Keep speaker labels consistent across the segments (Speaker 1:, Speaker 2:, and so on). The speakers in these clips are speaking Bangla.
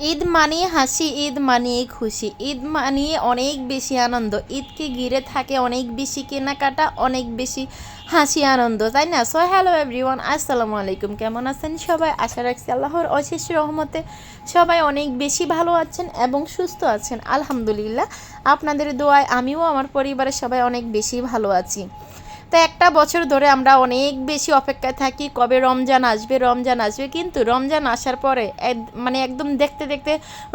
Speaker 1: ঈদ মানিয়ে হাসি, ঈদ মানিয়ে খুশি। ঈদ মানিয়ে অনেক বেশি আনন্দ। ঈদকে ঘিরে থাকে অনেক বেশি কেনাকাটা, অনেক বেশি হাসি, আনন্দ, তাই না? সো হ্যালো এভরিওয়ান আসসালামু আলাইকুম। কেমন আছেন সবাই? আশা রাখছি আল্লাহর অশেষ রহমতে সবাই অনেক বেশি ভালো আছেন এবং সুস্থ আছেন। আলহামদুলিল্লাহ, আপনাদের দোয়ায় আমিও, আমার পরিবারের সবাই অনেক বেশি ভালো আছি। তো একটা বছর ধরে আমরা অনেক বেশি অপেক্ষায় থাকি কবে রমজান আসবে রমজান আসবে। কিন্তু রমজান আসার পরে মানে একদম দেখতে দেখতে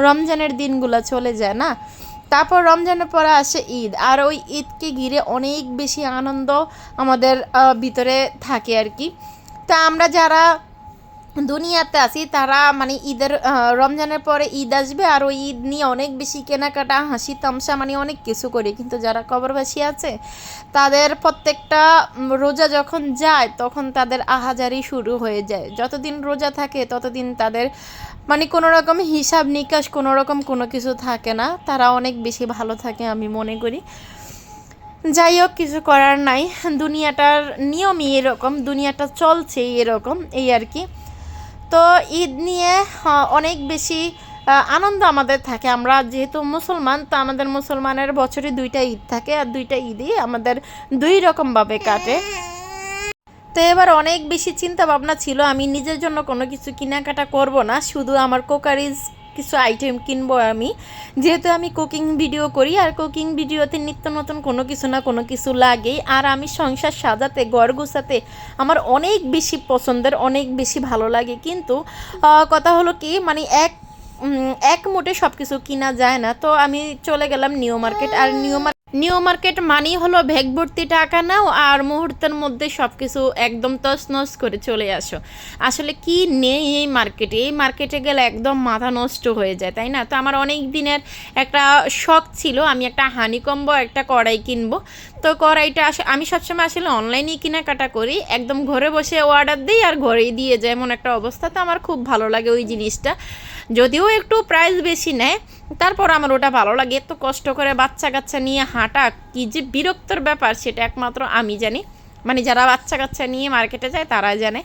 Speaker 1: রমজানের দিনগুলো চলে যায় না। তারপর রমজানের পরে আসে ঈদ। আর ওই ঈদকে ঘিরে অনেক বেশি আনন্দ আমাদের ভিতরে থাকে আর কি। তা আমরা যারা দুনিয়াতে আছি, তারা মানে ঈদের রমজানের পরে ঈদ আসবে আর ওই ঈদ নিয়ে অনেক বেশি কেনাকাটা, হাসি তামসা মানে অনেক কিছু করি। কিন্তু যারা কবরবাসী আছে, তাদের প্রত্যেকটা রোজা যখন যায়, তখন তাদের আহাজারি শুরু হয়ে যায়। যতদিন রোজা থাকে, ততদিন তাদের মানে কোনো রকম হিসাব নিকাশ, কোনো রকম কোনো কিছু থাকে না। তারা অনেক বেশি ভালো থাকে আমি মনে করি। যাই হোক, কিছু করার নাই। দুনিয়াটার নিয়মই এরকম, দুনিয়াটা চলছে এরকম, এই আর কি। তো ঈদ নিয়ে অনেক বেশি আনন্দ আমাদের থাকে। আমরা যেহেতু মুসলমান, তো আমাদের মুসলমানের বছরে দুইটা ঈদ থাকে আর দুইটা ঈদই আমাদের দুই রকমভাবে কাটে। তো এবার অনেক বেশি চিন্তা ভাবনা ছিল, আমি নিজের জন্য কোনো কিছু কেনাকাটা করব না, শুধু আমার কোকারিজ কিছু আইটেম কিনবো আমি। যেহেতু আমি কুকিং ভিডিও করি, আর কুকিং ভিডিওতে নিত্য নতুন কোনো কিছু না কোনো কিছু লাগেই। আর আমি সংসার সাজাতে, ঘর গুছাতে আমার অনেক বেশি পছন্দের, অনেক বেশি ভালো লাগে। কিন্তু কথা হলো কি মানে এক এক মোটে সব কিছু কিনা যায় না। তো আমি চলে গেলাম নিউ মার্কেট, আর নিউ মার্কেট নিউ মার্কেট মানেই হলো ভ্যাগ ভর্তি টাকা নাও আর মুহূর্তের মধ্যে সব কিছু একদম তছনছ করে চলে আসো। আসলে কি নেই এই মার্কেটে এই মার্কেটে গেলে একদম মাথা নষ্ট হয়ে যায়, তাই না? তো আমার অনেক দিনের একটা শখ ছিল, আমি একটা হানিকম্ব একটা কড়াই কিনবো। তো কড়াইটা আস, আমি সবসময় আসলে অনলাইনেই কেনাকাটা করি, একদম ঘরে বসে অর্ডার দিই আর ঘরেই দিয়ে যায়, এমন একটা অবস্থা। তো আমার খুব ভালো লাগে ওই জিনিসটা। যদিও একটু প্রাইস বেশি নেয় তারপর আমার ওটা ভালো লাগে, এত কষ্ট করে বাচ্চা কাচ্চা নিয়ে হাঁটা, কি যে বিরক্তর ব্যাপার সেটা একমাত্র আমি জানি। মানে যারা বাচ্চা কাচ্চা নিয়ে মার্কেটে যায় তারা জানে।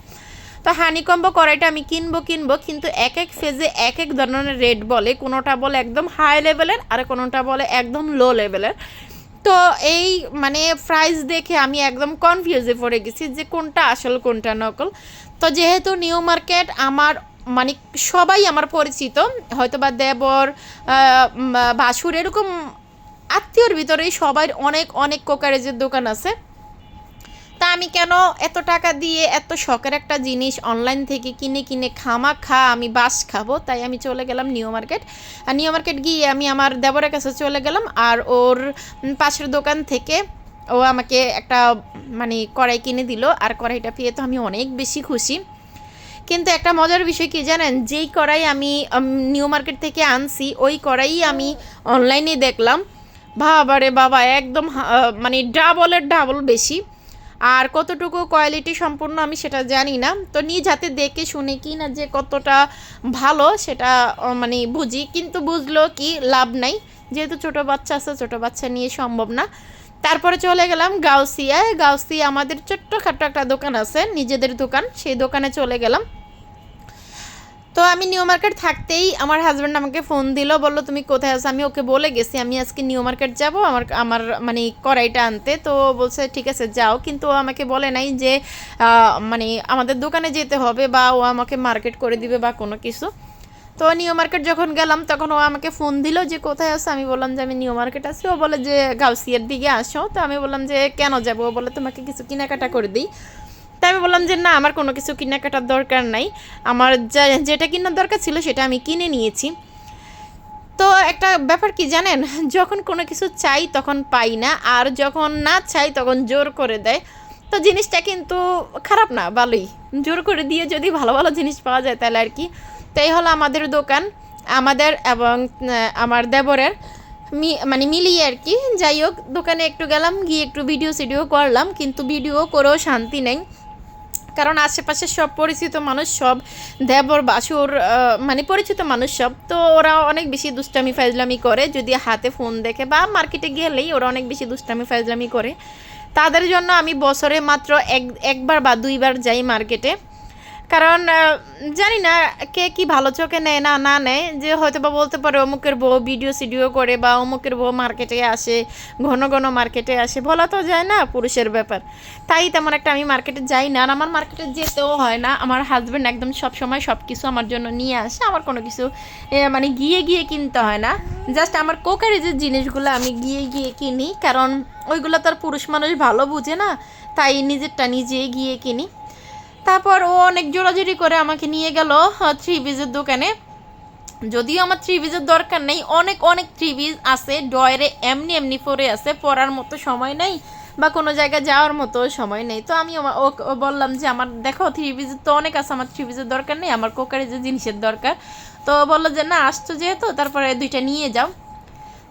Speaker 1: তো হানিকম্ব কড়াইটা আমি কিনবো কিনবো, কিন্তু এক এক ফেজে এক এক ধরনের রেট বলে, কোনোটা বলে একদম হাই লেভেলের আর কোনোটা বলে একদম লো লেভেলের তো এই মানে প্রাইস দেখে আমি একদম কনফিউজে পড়ে গেছি যে কোনটা আসল, কোনটা নকল। তো যেহেতু নিউ মার্কেট আমার মানে সবাই আমার পরিচিত হয়তো বা দেবর ভাসুর এরকম আত্মীয়র ভিতরেই সবার অনেক অনেক কোকারেজের দোকান আছে। তা আমি কেন এত টাকা দিয়ে এত শখের একটা জিনিস অনলাইন থেকে কিনে কিনে খামা খা, আমি বাস খাব? তাই আমি চলে গেলাম নিউ মার্কেট। আর নিউ মার্কেট গিয়ে আমি আমার দেবরের কাছে চলে গেলাম আর ওর পাশের দোকান থেকে ও আমাকে একটা মানে কড়াই কিনে দিল। আর কড়াইটা পেয়ে তো আমি অনেক বেশি খুশি। কিন্তু একটা মজার বিষয় কি জানেন? যেই কড়াই আমি নিউ মার্কেট থেকে আনছি, ওই কড়াই আমি অনলাইনে দেখলাম। বাবারে বাবা, একদম মানে ডাবলের ডাবল বেশি। আর কতটুকু কোয়ালিটি সম্পূর্ণ আমি সেটা জানি না। তো নিজ হাতে দেখে শুনে কি না যে কতটা ভালো সেটা মানে বুঝি। কিন্তু বুঝলো কি, লাভ নাই। যেহেতু ছোট বাচ্চা আছে, ছোট বাচ্চা নিয়ে সম্ভব না। তারপরে চলে গেলাম গাউসিয়ায়। গাউসিয়া আমাদের ছোট্টখাটো একটা দোকান আছে, নিজেদের দোকান। সেই দোকানে চলে গেলাম। তো আমি নিউ মার্কেট থাকতেই আমার হাজব্যান্ড আমাকে ফোন দিল, বলল, তুমি কোথায় আছো? আমি ওকে বলে গেছি, আমি আজকে নিউ মার্কেট যাব, আমার আমার মানে কড়াইটা আনতে। তো বলছে, ঠিক আছে, যাও। কিন্তু ও আমাকে বলে নাই যে মানে আমাদের দোকানে যেতে হবে বা ও আমাকে মার্কেট করে দিবে বা কোনো কিছু। তো নিউ মার্কেট যখন গেলাম, তখন ও আমাকে ফোন দিল যে, কোথায় আসো আমি বললাম যে, আমি নিউ মার্কেট আছি। ও বলে যে, গাউসিয়ার দিকে আসো। তো আমি বললাম যে, কেন যাব? ও বলে, তোমাকে কিছু কেনাকাটা করে দিই। আমি বললাম যে, না, আমার কোনো কিছু কেনাকাটার দরকার নাই। আমার যা, যেটা কেনার দরকার ছিল সেটা আমি কিনে নিয়েছি। তো একটা ব্যাপার কি জানেন? যখন কোনো কিছু চাই তখন পাই না, আর যখন না চাই তখন জোর করে দেয়। তো জিনিসটা কিন্তু খারাপ না, ভালোই। জোর করে দিয়ে যদি ভালো ভালো জিনিস পাওয়া যায় তাহলে আর কি। তাই হলো আমাদের দোকান, আমাদের এবং আমার দেবরের। মি মানে মিলিয়ে আর কি। যাই হোক, দোকানে একটু গেলাম, গিয়ে একটু ভিডিও সিডিও করলাম, কিন্তু ভিডিও করেও শান্তি নেই। কারণ আশেপাশে সব পরিচিত মানুষ সব দেবর বাসুর মানে পরিচিত মানুষ সব। তো ওরা অনেক বেশি দুষ্টামি ফাইজলামি করে। যদি হাতে ফোন দেখে বা মার্কেটে গেলেই ওরা অনেক বেশি দুষ্টামি ফাইজলামি করে। তাদের জন্য আমি বছরে মাত্র এক, একবার বা দুইবার যাই মার্কেটে। কারণ জানি না কে কি ভালো চোখে নেয় না না নেয়, যে হয়তো বা বলতে পারে অমুকের বউ ভিডিও সিডিও করে বা অমুকের বউ মার্কেটে আসে, ঘন ঘন মার্কেটে আসে, বলা তো যায় না পুরুষের ব্যাপার। তাই তেমন একটা আমি মার্কেটে যাই না আর আমার মার্কেটে যেতেও হয় না, আমার হাজব্যান্ড একদম সব সময় সব কিছু আমার জন্য নিয়ে আসে, আমার কোনো কিছু মানে গিয়ে গিয়ে কিনতে হয় না। জাস্ট আমার কোকারি যে জিনিসগুলো আমি গিয়ে গিয়ে কিনি, কারণ ওইগুলো তো আর পুরুষ মানুষ ভালো বুঝে না, তাই নিজেরটা নিজে গিয়ে কিনি। তারপর ও অনেক জোরাজুরি করে আমাকে নিয়ে গেল থ্রি পিসের দোকানে। যদিও আমার থ্রি পিসের দরকার নেই, অনেক অনেক থ্রি পিস আছে ডয়ারে এমনি এমনি পরে আছে পরার মতো সময় নেই বা কোনো জায়গায় যাওয়ার মতো সময় নেই। তো আমি ও বললাম যে, আমার, দেখো থ্রি পিসের তো অনেক আছে, আমার থ্রি পিসের দরকার নেই, আমার কোকারি যে জিনিসের দরকার। তো বলল যে, না, আসছো যেহেতু, তারপরে দুইটা নিয়ে যাও।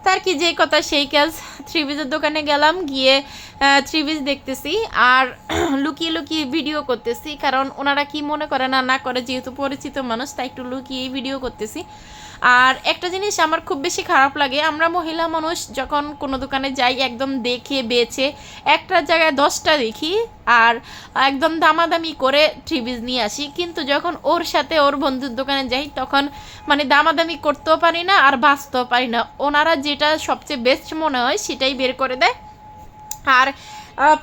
Speaker 1: তার কি যে কথা, সেই কাজ থ্রি পিসের দোকানে গেলাম, গিয়ে থ্রি পিস দেখতেছি আর লুকিয়ে লুকিয়ে ভিডিও করতেছি। কারণ ওনারা কি মনে করে না না করে, যেহেতু পরিচিত মানুষ, তাই একটু লুকিয়ে ভিডিও করতেছি। আর একটা জিনিস আমার খুব বেশি খারাপ লাগে, আমরা মহিলা মানুষ যখন কোনো দোকানে যাই, একদম দেখে বেছে একটা জায়গায় দশটা দেখি আর একদম দামাদামি করে পিস নিয়ে আসি। কিন্তু যখন ওর সাথে ওর বন্ধুর দোকানে যাই, তখন মানে দামাদামি করতেও পারি না আর বাঁচতেও পারি না। ওনারা যেটা সবচেয়ে বেস্ট মনে হয়, সেটাই বের করে দেয়। আর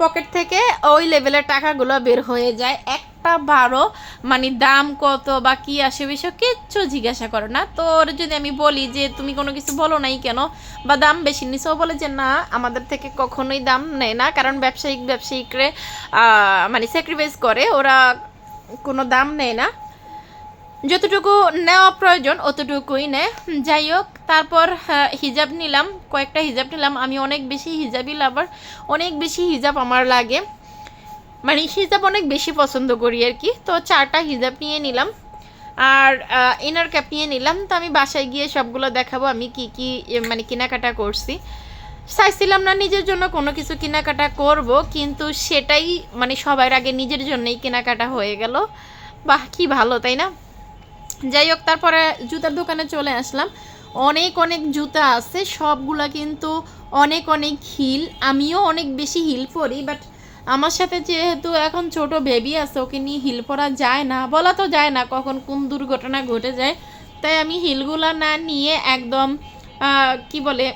Speaker 1: পকেট থেকে ওই লেভেলের টাকাগুলো বের হয়ে যায়। একটা বারো মানে দাম কত বা কি আসে বিষয় কিচ্ছু জিজ্ঞাসা করে না। তো ওর যদি আমি বলি যে তুমি কোনো কিছু বলো নাই কেন বা দাম বেশি নিছো বলে যে না, আমাদের থেকে কখনোই দাম নেয় না। কারণ ব্যবসায়িক ব্যবসায়িকরে মানে স্যাক্রিফাইস করে, ওরা কোনো দাম নেয় না। যতটুকু নেওয়া প্রয়োজন অতটুকুই নেয়। যাই হোক, তারপর হিজাব নিলাম, কয়েকটা হিজাব নিলাম। আমি অনেক বেশি হিজাবই লাভার অনেক বেশি হিজাব আমার লাগে। মানে হিজাব অনেক বেশি পছন্দ করি আর কি। তো চারটা হিজাব নিয়ে নিলাম। আর ইনার ক্যাপ নিয়ে নিলাম। তো আমি বাসায় গিয়ে সবগুলো দেখাবো আমি কি কি মানে কেনাকাটা করছি। চাইছিলাম না নিজের জন্য কোনো কিছু কেনাকাটা করব, কিন্তু সেটাই মানে সবার আগে নিজের জন্যই কেনাকাটা হয়ে গেল। বাহ, কি ভালো, তাই না? যাই হোক, তারপরে জুতার দোকানে চলে আসলাম। অনেক অনেক জুতা আছে। সবগুলা কিন্তু অনেক অনেক হিল। আমিও অনেক বেশি হিল পরি বাট আমার সাথে যেহেতু এখন ছোট বেবি আছে, ওকে নিয়ে হিল পরা যায় না, বলা তো যায় না কখন কোন দুর্ঘটনা ঘটে যায়। তাই আমি হিলগুলা না নিয়ে একদম কি বলে,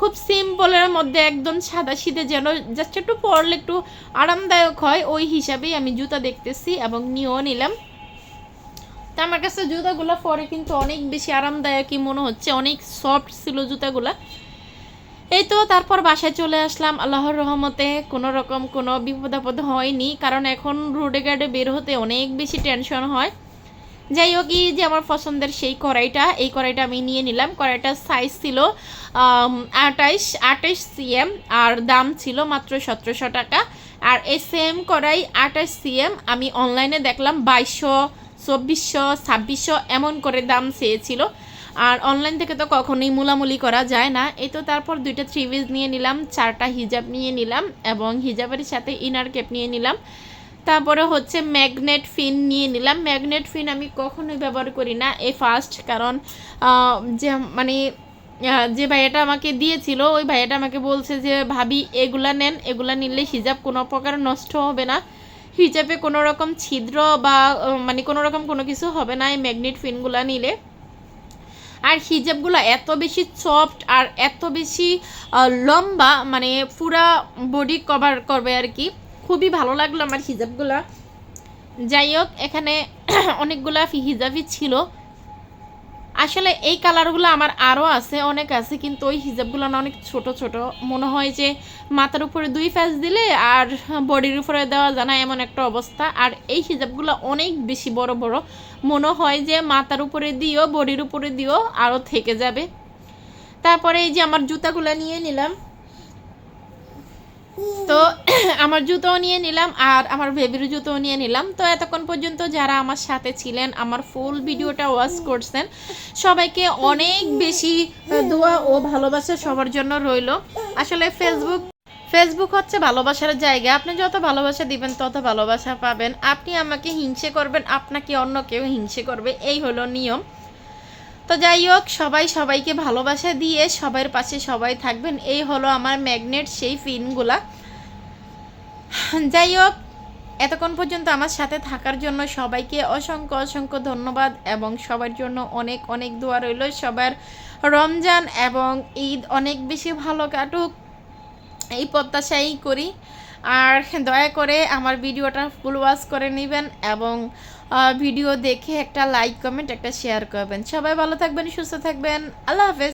Speaker 1: খুব সিম্পলের মধ্যে একদম সাদা সিধে যেন জাস্ট একটু পরলে একটু আরামদায়ক হয়, ওই হিসাবেই আমি জুতা দেখতেছি এবং নিয়েও নিলাম। তা আমার কাছে জুতাগুলো পরে কিন্তু অনেক বেশি আরামদায়কই মনে হচ্ছে, অনেক সফট ছিল জুতাগুলা। এই তো তারপর বাসায় চলে আসলাম। আল্লাহর রহমতে কোনো রকম কোনো বিপদ আপদ হয়নি, কারণ এখন রোডে গার্ডে বের হতে অনেক বেশি টেনশন হয়। যাই হোক যে আমার পছন্দের সেই কড়াইটা, এই কড়াইটা আমি নিয়ে নিলাম। কড়াইটার সাইজ ছিল আটাইশ আটাইশ সিএম আর দাম ছিল মাত্র সতেরোশো টাকা। আর এই সেম কড়াই আটাইশ সিএম আমি অনলাইনে দেখলাম বাইশশো, চব্বিশশো, ছাব্বিশশো, এমন করে দাম চেয়েছিল। আর অনলাইন থেকে তো কখনোই মুলামুলি করা যায় না। এই তো তারপর দুইটা থ্রি পিস নিয়ে নিলাম, চারটা হিজাব নিয়ে নিলাম এবং হিজাবের সাথে ইনার ক্যাপ নিয়ে নিলাম। তারপরে হচ্ছে ম্যাগনেট ফিন নিয়ে নিলাম। ম্যাগনেট ফিন আমি কখনোই ব্যবহার করি না এ ফার্স্ট কারণ যে মানে যে ভাইয়াটা আমাকে দিয়েছিল, ওই ভাইয়াটা আমাকে বলছে যে, ভাবি, এগুলা নেন, এগুলা নিলে হিজাব কোনো প্রকার নষ্ট হবে না। হিজাবে কোনো রকম ছিদ্র বা মানে কোনো রকম কোনো কিছু হবে না এই ম্যাগনেট ফিনগুলা নিলে। আর হিজাবগুলো এত বেশি সফট আর এত বেশি লম্বা মানে পুরা বডি কভার করবে আর কি। খুবই ভালো লাগল আমার হিজাবগুলা। যাই হোক, এখানে অনেকগুলা হিজাবই ছিল। আসলে এই কালারগুলো আমার আরও আছে, অনেক আছে, কিন্তু ওই হিজাবগুলো না অনেক ছোট ছোট। মনে হয় যে মাথার উপরে দুই ফ্যাস দিলে আর বডির উপরে দেওয়া যায় না এমন একটা অবস্থা। আর এই হিজাবগুলো অনেক বেশি বড় বড়। মনে হয় যে মাথার উপরে দিও বডির উপরে দিও আরও থেকে যাবে। তারপরে এই যে আমার জুতাগুলো নিয়ে নিলাম। তো আমার জুতোও নিয়ে নিলাম আর আমার বেবির জুতোও নিয়ে নিলাম। তো এতক্ষণ পর্যন্ত যারা আমার সাথে ছিলেন, আমার ফুল ভিডিওটা ওয়াচ করছেন, সবাইকে অনেক বেশি দোয়া ও ভালোবাসা সবার জন্য রইল। আসলে ফেসবুক ফেসবুক হচ্ছে ভালোবাসার জায়গা। আপনি যত ভালোবাসা দিবেন, তত ভালোবাসা পাবেন। আপনি আমাকে হিংসে করবেন, আপনাকে অন্য কেউ হিংসে করবে। এই হলো নিয়ম। তো যাই হোক, সবাই সবাইকে ভালোবাসা দিয়ে সবার পাশে সবাই থাকবেন। এই হলো আমার ম্যাগনেট সেই পিনগুলা যাই হোক, এতক্ষণ পর্যন্ত আমার সাথে থাকার জন্য সবাইকে অসংখ্য অসংখ্য ধন্যবাদ এবং সবার জন্য অনেক অনেক দোয়া রইল। সবার রমজান এবং ঈদ অনেক বেশি ভালো কাটুক, এই প্রত্যাশাই করি। আর দয়া করে আমার ভিডিওটা ফুল ওয়াশ করে নেবেন এবং ভিডিও দেখে একটা লাইক কমেন্ট একটা শেয়ার করবেন। সবাই ভালো থাকবেন, সুস্থ থাকবেন। আল্লাহ হাফেজ।